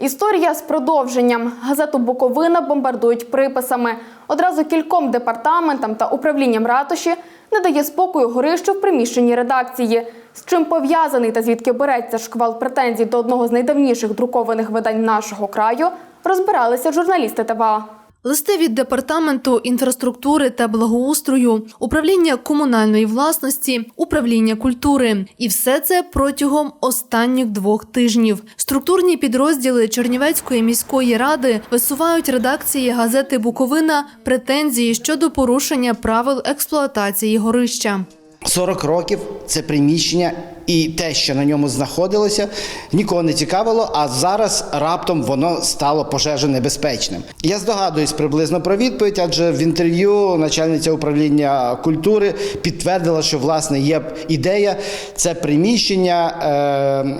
Історія з продовженням. Газету Буковина бомбардують приписами. Одразу кільком департаментам та управлінням ратуші не дає спокою горищу в приміщенні редакції. З чим пов'язаний та звідки береться шквал претензій до одного з найдавніших друкованих видань нашого краю, розбиралися журналісти ТВА. Листи від департаменту інфраструктури та благоустрою, управління комунальної власності, управління культури, і все це протягом останніх двох тижнів. Структурні підрозділи Чернівецької міської ради висувають редакції газети Буковина претензії щодо порушення правил експлуатації горища. 40 років це приміщення і те, що на ньому знаходилося, нікого не цікавило, а зараз раптом воно стало пожежонебезпечним. Я здогадуюсь приблизно про відповідь, адже в інтерв'ю начальниця управління культури підтвердила, що власне є ідея це приміщення.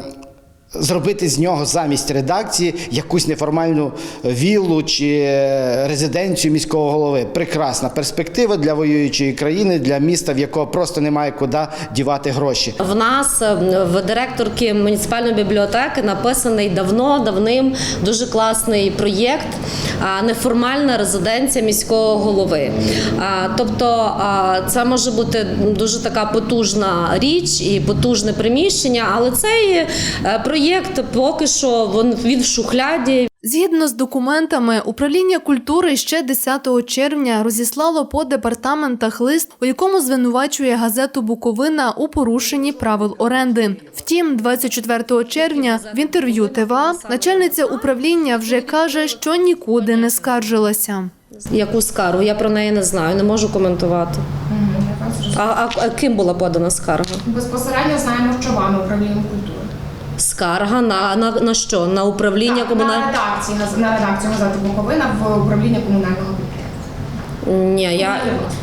Е- Зробити з нього замість редакції якусь неформальну віллу чи е, резиденцію міського голови. Прекрасна перспектива для воюючої країни, для міста, в якого просто немає куди дівати гроші. В нас е, в директорки муніципальної бібліотеки написаний давно, давним дуже класний проєкт. Неформальна резиденція міського голови. Тобто це може бути дуже така потужна річ і потужне приміщення, але цей е, проєкт поки що він, він в шухляді. Згідно з документами, управління культури ще 10 червня розіслало по департаментах лист, у якому звинувачує газету Буковина у порушенні правил оренди. Втім, 24 червня в інтерв'ю ТВА начальниця управління вже каже, що нікуди не скаржилася. Яку скаргу? Я про неї не знаю, не можу коментувати. А, а, а ким була подана скарга? Безпосередньо знаємо, що вами управлінням культури. Скарга на, на, на що? На управління комунального на редакції газ- на редакцію газети Буковина в управління комунального. Ні, я,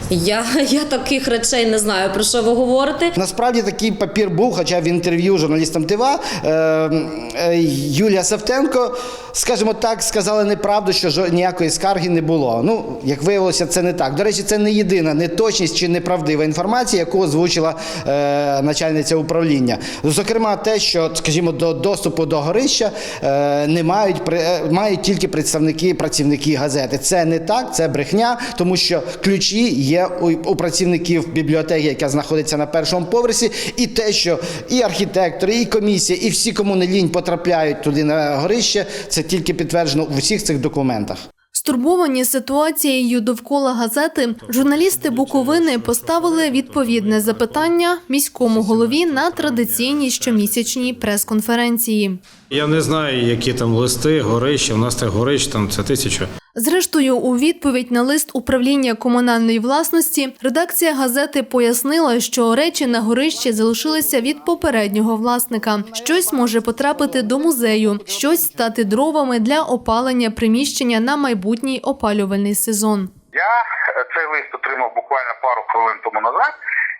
я, я таких речей не знаю, про що ви говорите. Насправді такий папір був, хоча в інтерв'ю журналістам ТВА е, е, Юлія Савтенко, скажімо так, сказала неправду, що ніякої скарги не було. Ну, як виявилося, це не так. До речі, це не єдина неточність чи неправдива інформація, яку озвучила е, начальниця управління. Зокрема, те, що, скажімо, до доступу до горища е, не мають е, мають тільки представники працівники газети. Це не так, це брехня, тому що ключі є у, у працівників бібліотеки, яка знаходиться на першому поверсі, і те, що і архітектори, і комісія, і всі, кому не лінь, потрапляють туди на горище, це тільки підтверджено в усіх цих документах. Стурбовані ситуацією довкола газети, журналісти Буковини поставили відповідне запитання міському голові на традиційній щомісячній прес-конференції. Я не знаю, які там листи, горища. У нас так горищ там це тисяча. Зрештою, у відповідь на лист управління комунальної власності редакція газети пояснила, що речі на горищі залишилися від попереднього власника. Щось може потрапити до музею, щось стати дровами для опалення приміщення на майбутній опалювальний сезон. Я е, цей лист отримав буквально пару хвилин тому назад,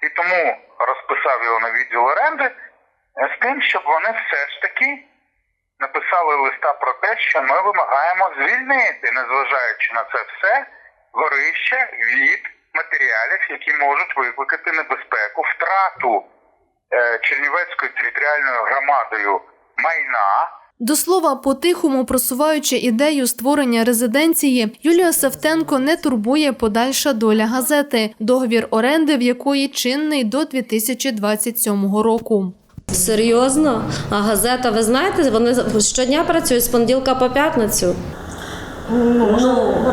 і тому розписав його на відділ оренди е, з тим, щоб вони все ж таки написали листа про те, що ми вимагаємо звільнити, незважаючи на це все, горище від матеріалів, які можуть викликати небезпеку, втрату е, Чернівецькою територіальною громадою майна. До слова, по-тихому просуваючи ідею створення резиденції, Юлія Савтенко не турбує подальша доля газети, договір оренди в якої чинний до 2027 року. Серйозно? А газета, ви знаєте, вони щодня працюють з понеділка по п'ятницю. Ну,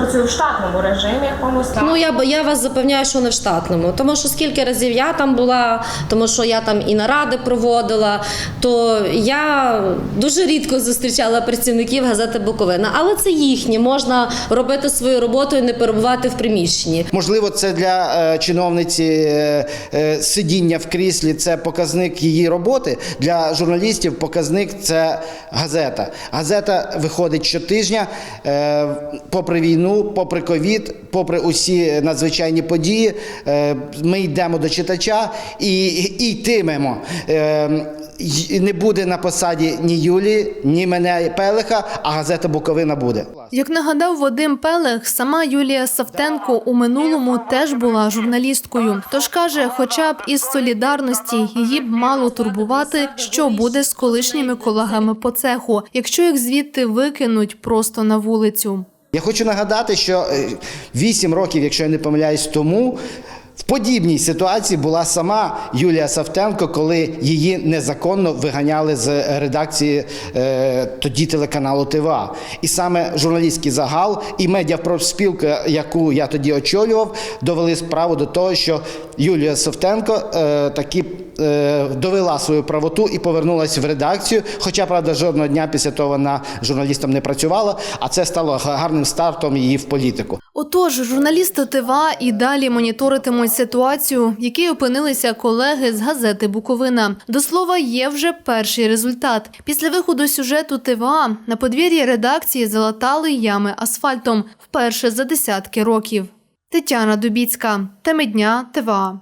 працюю в штатному режимі якомусь так. Ну я я вас запевняю, що не в штатному. Тому що скільки разів я там була, тому що я там і наради проводила, то я дуже рідко зустрічала працівників газети Буковина. Але це їхні, можна робити свою роботу і не перебувати в приміщенні. Можливо, це для е, чиновниці е, е, сидіння в кріслі це показник її роботи. Для журналістів показник це газета. Газета виходить щотижня, е, попри війну, попри ковід, попри усі надзвичайні події. е, ми йдемо до читача і, йтимемо. Е, не буде на посаді ні Юлії, ні мене Пелеха, а газета Буковина буде. Як нагадав Вадим Пелех, сама Юлія Савтенко у минулому теж була журналісткою. Тож каже, хоча б із солідарності її б мало турбувати, що буде з колишніми колегами по цеху, якщо їх звідти викинуть просто на вулицю. Я хочу нагадати, що 8 років, якщо я не помиляюсь, тому в подібній ситуації була сама Юлія Савтенко, коли її незаконно виганяли з редакції е, тоді телеканалу ТВА. І саме журналістський загал і медіапрофспілка, яку я тоді очолював, довели справу до того, що Юлія Савтенко е, таки е, довела свою правоту і повернулася в редакцію. Хоча, правда, жодного дня після того вона журналістом не працювала, а це стало гарним стартом її в політику. Отож, журналісти ТВА і далі моніторитимуть ситуацію, в якій опинилися колеги з газети Буковина. До слова, є вже перший результат. Після виходу сюжету ТВА на подвір'ї редакції залатали ями асфальтом вперше за десятки років. Тетяна Дубіцька, теми дня ТВА.